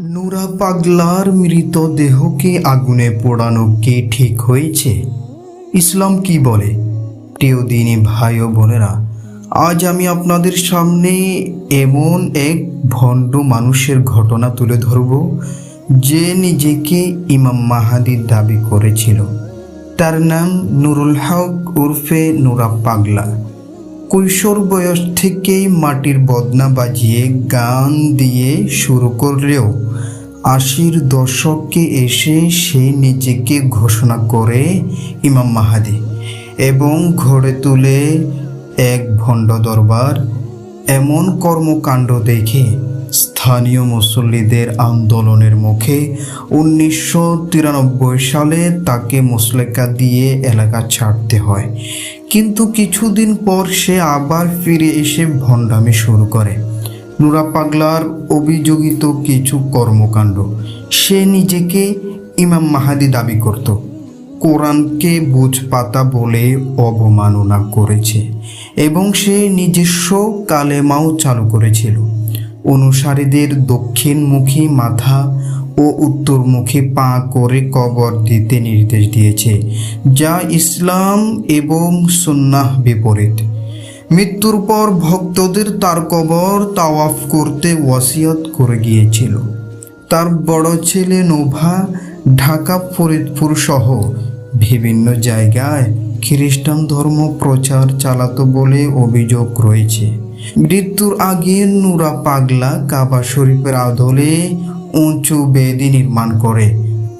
নুরা পাগলার মৃতদেহকে আগুনে পোড়ানো কি ঠিক হয়েছে? ইসলাম কি বলে? প্রিয় ভাই ও বোনেরা, আজ আমি আপনাদের সামনে এমন এক ভণ্ড মানুষের ঘটনা তুলে ধরব যে নিজেকে ইমাম মাহাদির দাবি করেছিল। তার নাম নুরুল হক উর্ফে নুরা পাগলা। কৈশোর বয়স থেকেই মাটির বদনা বাজিয়ে গান দিয়ে শুরু করলেও আশির দশকে এসে সে নিজেকে ঘোষণা করে ইমাম মাহাদি এবং ঘরে তুলে এক ভণ্ড দরবার, এমন কর্মকাণ্ড দেখে স্থানীয় মুসল্লিদের আন্দোলনের মুখে উনিশশো তিরানব্বই সালে তাকে মুসলেকা দিয়ে এলাকা ছাড়তে হয়। কিন্তু কিছুদিন পর সে আবার ফিরে এসে ভণ্ডামি শুরু করে। নুরা পাগলার অভিযোগিত কিছু কর্মকাণ্ড। সে নিজেকে ইমাম মাহাদি দাবি করত। কোরআনকে বুঝপাতা বলে অবমাননা করেছে এবং সে নিজস্ব কালেমাও চালু করেছিল। অনুসারীদের দক্ষিণমুখী মাথা ও উত্তরমুখী পা করে কবর দিতে নির্দেশ দিয়েছে, যা ইসলাম এবং সুন্নাহ বিপরীত। মৃত্যুর পর ভক্তদের তার কবর তাওয়াফ করতে ওয়াসিয়ত করে গিয়েছিল। তার বড় ছেলে নোভা ঢাকা ফরিদপুর সহ বিভিন্ন জায়গায় খ্রিস্টান ধর্ম প্রচার চালাতো বলে অভিযোগ রয়েছে। মৃত্যুর আগে নুরা পাগলা কাবা শরীফের আদলে উঁচু বেদি নির্মাণ করে।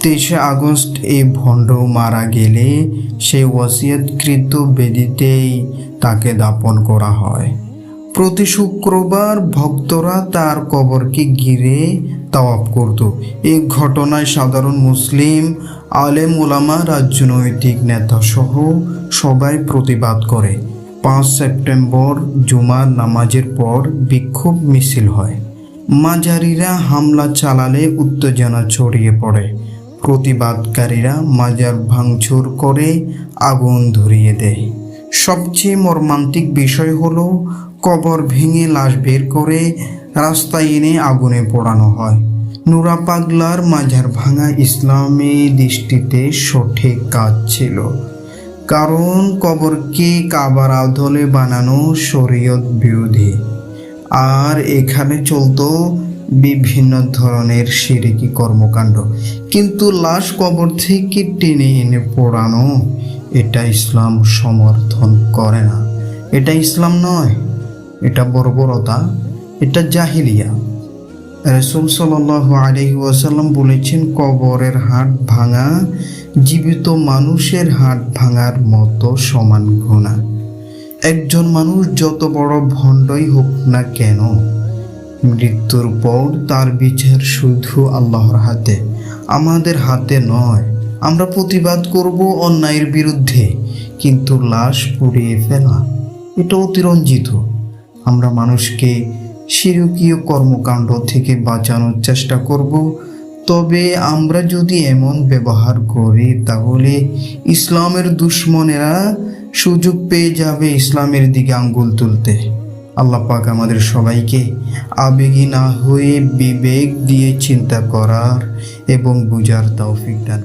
তেইশে আগস্ট এই ভণ্ড মারা গেলে সেই ওয়াসিয়তকৃত বেদিতেই তাকে দাপন করা হয়। প্রতি শুক্রবার ভক্তরা তার কবরকে ঘিরে তাওয়াপ করত। এই ঘটনায় সাধারণ মুসলিম, আলেম ওলামা রাজনৈতিক নেতা সহ সবাই প্রতিবাদ করে। পাঁচ সেপ্টেম্বর জুমার নামাজের পর বিক্ষোভ মিছিল হয়। মাজারিরা হামলা চালালে উত্তেজনা ছড়িয়ে পড়ে। প্রতিবাদকারীরা মাজার ভাঙচুর করে আগুন ধরিয়ে দেয়। সবচেয়ে মর্মান্তিক বিষয় হলো কবর ভেঙে লাশ বের করে রাস্তায় এনে আগুনে পোড়ানো হয়। নুরা পাগলার মাজার ভাঙা ইসলামী দৃষ্টিতে সঠিক কাজ ছিল। কারণ কবরকে কাবার আদলে বানানো শরীয়ত বিরোধী। আর এখানে চলতো বিভিন্ন ধরনের সিরিকি কর্মকাণ্ড। কিন্তু লাশ কবর থেকে টেনে এনে পোড়ানো, এটা ইসলাম সমর্থন করে না। এটা ইসলাম নয়, এটা বর্বরতা, এটা জাহিলিয়া। রসুল সাল আলহি ওয়াসাল্লাম বলেছেন, কবরের হাট ভাঙা, জীবিত মানুষের হাট ভাঙার মতো সমান ঘোনা একজন মানুষ যত বড় ভণ্ডই হোক না কেন মৃত্যুর পর তার বিচার শুধু আল্লাহর হাতে, আমাদের হাতে নয়। আমরা প্রতিবাদ করব অন্যায়ের বিরুদ্ধে, কিন্তু লাশ পুড়িয়ে ফেলা এটা অতিরঞ্জিত আমরা মানুষকে শিরকীয় কর্মকাণ্ড থেকে বাঁচানোর চেষ্টা করব। তবে আমরা যদি এমন ব্যবহার করি, তাহলে ইসলামের দুশ্মনেরা সুযোগ পেয়ে যাবে ইসলামের দিকে আঙ্গুল তুলতে। আল্লাহ পাক আমাদের সবাইকে আবেগী না হয়ে বিবেক দিয়ে চিন্তা করার এবং বুঝার তৌফিক দান